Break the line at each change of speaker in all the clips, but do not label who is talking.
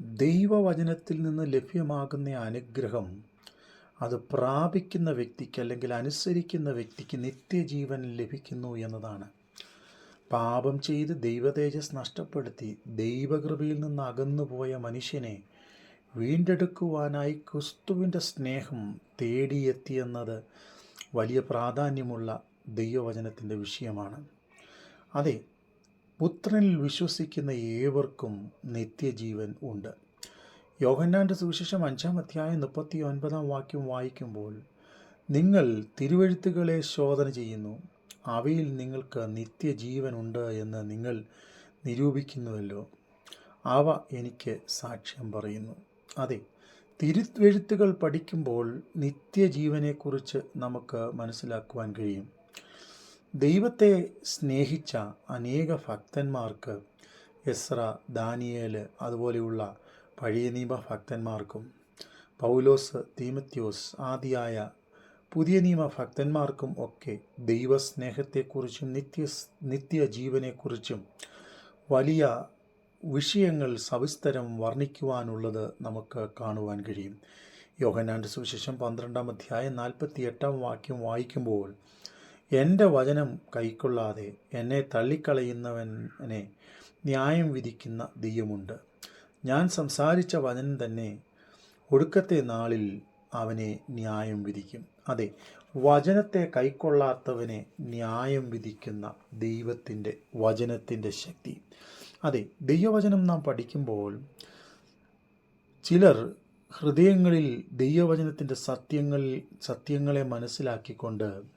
ദൈവവചനത്തിൽ നിന്ന് ലഭ്യമാകുന്ന അനുഗ്രഹം അത് പ്രാപിക്കുന്ന വ്യക്തിക്ക് അല്ലെങ്കിൽ അനുസരിക്കുന്ന വ്യക്തിക്ക് നിത്യജീവൻ ലഭിക്കുന്നു എന്നതാണ്. പാപം ചെയ്ത് ദൈവതേജസ് നഷ്ടപ്പെടുത്തി ദൈവകൃപയിൽ നിന്ന് അകന്നുപോയ മനുഷ്യനെ വീണ്ടെടുക്കുവാനായി ക്രിസ്തുവിന്റെ സ്നേഹം തേടിയെത്തിയെന്നത് വലിയ പ്രാധാന്യമുള്ള ദൈവവചനത്തിന്റെ വിഷയമാണ്. അതെ പുത്രനിൽ വിശ്വസിക്കുന്ന ഏവർക്കും നിത്യജീവൻ ഉണ്ട്. യോഹന്നാന്റെ സുവിശേഷം അഞ്ചാം അധ്യായം മുപ്പത്തി ഒൻപതാം വാക്യം വായിക്കുമ്പോൾ നിങ്ങൾ തിരുവഴുത്തുകളെ ശോധന ചെയ്യുന്നു. അവയിൽ നിങ്ങൾക്ക് നിത്യജീവൻ ഉണ്ട് എന്ന് നിങ്ങൾ നിരൂപിക്കുന്നുവല്ലോ. അവ എനിക്ക് സാക്ഷ്യം പറയുന്നു. അതെ തിരുവെഴുത്തുകൾ പഠിക്കുമ്പോൾ നിത്യജീവനെക്കുറിച്ച് നമുക്ക് മനസ്സിലാക്കുവാൻ കഴിയും. ദൈവത്തെ സ്നേഹിച്ച അനേക ഭക്തന്മാർക്ക് എസ്ര ദാനിയേൽ അതുപോലെയുള്ള പഴയ നിയമ ഭക്തന്മാർക്കും പൗലോസ് തീമത്യോസ് ആദിയായ പുതിയ നിയമ ഭക്തന്മാർക്കും ഒക്കെ ദൈവസ്നേഹത്തെക്കുറിച്ചും നിത്യ നിത്യജീവനെക്കുറിച്ചും വലിയ വിഷയങ്ങൾ സവിസ്തരം വർണിക്കുവാനുള്ളത് നമുക്ക് കാണുവാൻ കഴിയും. യോഹനാന്റെ സുവിശേഷം പന്ത്രണ്ടാം അധ്യായം നാൽപ്പത്തി എട്ടാം വാക്യം വായിക്കുമ്പോൾ എന്റെ വചനം കൈക്കൊള്ളാതെ എന്നെ തള്ളിക്കളയുന്നവനെ ന്യായം വിധിക്കുന്ന ദൈവമുണ്ട്. ഞാൻ സംസാരിച്ച വചനം തന്നെ ഒടുക്കത്തെ നാളിൽ അവനെ ന്യായം വിധിക്കും. അതെ വചനത്തെ കൈക്കൊള്ളാത്തവനെ ന്യായം വിധിക്കുന്ന ദൈവത്തിന്റെ വചനത്തിന്റെ ശക്തി. അതെ ദൈവവചനം നാം പഠിക്കുമ്പോൾ ചിലർ ഹൃദയങ്ങളിൽ ദൈവവചനത്തിന്റെ സത്യങ്ങളിൽ സത്യങ്ങളെ മനസ്സിലാക്കിക്കൊണ്ട്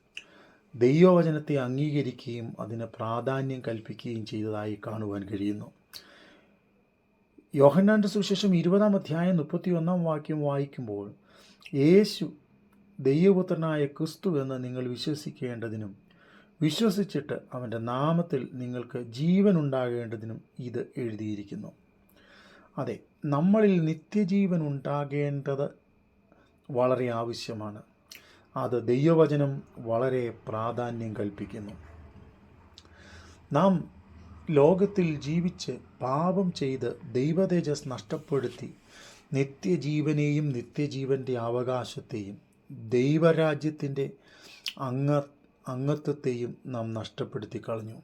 ദൈവവചനത്തെ അംഗീകരിക്കുകയും അതിന് പ്രാധാന്യം കൽപ്പിക്കുകയും ചെയ്തതായി കാണുവാൻ കഴിയുന്നു. യോഹന്നാന്റെ സുവിശേഷം ഇരുപതാം അധ്യായം മുപ്പത്തി ഒന്നാം വാക്യം വായിക്കുമ്പോൾ യേശു ദൈവപുത്രനായ ക്രിസ്തു എന്ന് നിങ്ങൾ വിശ്വസിക്കേണ്ടതിനും വിശ്വസിച്ചിട്ട് അവന്റെ നാമത്തിൽ നിങ്ങൾക്ക് ജീവൻ ഉണ്ടാകേണ്ടതിനും ഇത് എഴുതിയിരിക്കുന്നു. അതെ നമ്മളിൽ നിത്യജീവൻ ഉണ്ടാകേണ്ടത് വളരെ ആവശ്യമാണ്. അത് ദൈവവചനം വളരെ പ്രാധാന്യം കൽപ്പിക്കുന്നു. നാം ലോകത്തിൽ ജീവിച്ച് പാപം ചെയ്ത് ദൈവതേജസ് നഷ്ടപ്പെടുത്തി നിത്യജീവനെയും നിത്യജീവന്റെ അവകാശത്തെയും ദൈവരാജ്യത്തിന്റെ അംഗ അംഗത്വത്തെയും നാം നഷ്ടപ്പെടുത്തി കളഞ്ഞു.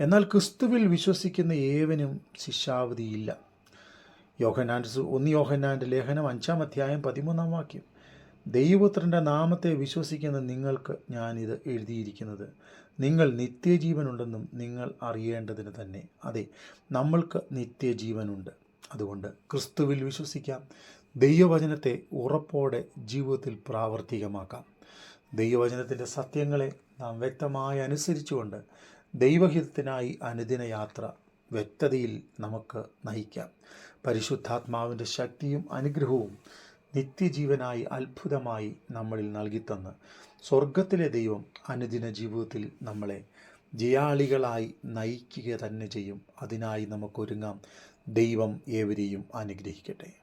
എന്നാൽ ക്രിസ്തുവിൽ വിശ്വസിക്കുന്ന ഏവനും ശിക്ഷാവധിയില്ല. യോഹനാന്റെ സു- ഒന്ന് യോഹനാന്റെ ലേഖനം അഞ്ചാം അധ്യായം പതിമൂന്നാം വാക്യം. ദൈവപുത്രന്റെ നാമത്തെ വിശ്വസിക്കുന്ന നിങ്ങൾക്ക് ഞാനിത് എഴുതിയിരിക്കുന്നത്. നിങ്ങൾ നിത്യജീവനുണ്ടെന്നും നിങ്ങൾ അറിയേണ്ടതിന് തന്നെ. അതെ നമ്മൾക്ക് നിത്യജീവനുണ്ട്. അതുകൊണ്ട് ക്രിസ്തുവിൽ വിശ്വസിക്കാം. ദൈവവചനത്തെ ഉറപ്പോടെ ജീവിതത്തിൽ പ്രാവർത്തികമാക്കാം. ദൈവവചനത്തിന്റെ സത്യങ്ങളെ നാം വ്യക്തമായി അനുസരിച്ചുകൊണ്ട് ദൈവഹിതത്തിനായി അനുദിന യാത്ര വ്യക്തതയിൽ നമുക്ക് നയിക്കാം. പരിശുദ്ധാത്മാവിന്റെ ശക്തിയും അനുഗ്രഹവും നിത്യജീവനായി അത്ഭുതമായി നമ്മളിൽ നൽകിത്തന്ന്. സ്വർഗത്തിലെ ദൈവം അനുദിന ജീവിതത്തിൽ നമ്മളെ ജയാളികളായി നയിക്കുക തന്നെ ചെയ്യും. അതിനായി നമുക്കൊരുങ്ങാം. ദൈവം ഏവരെയും അനുഗ്രഹിക്കട്ടെ.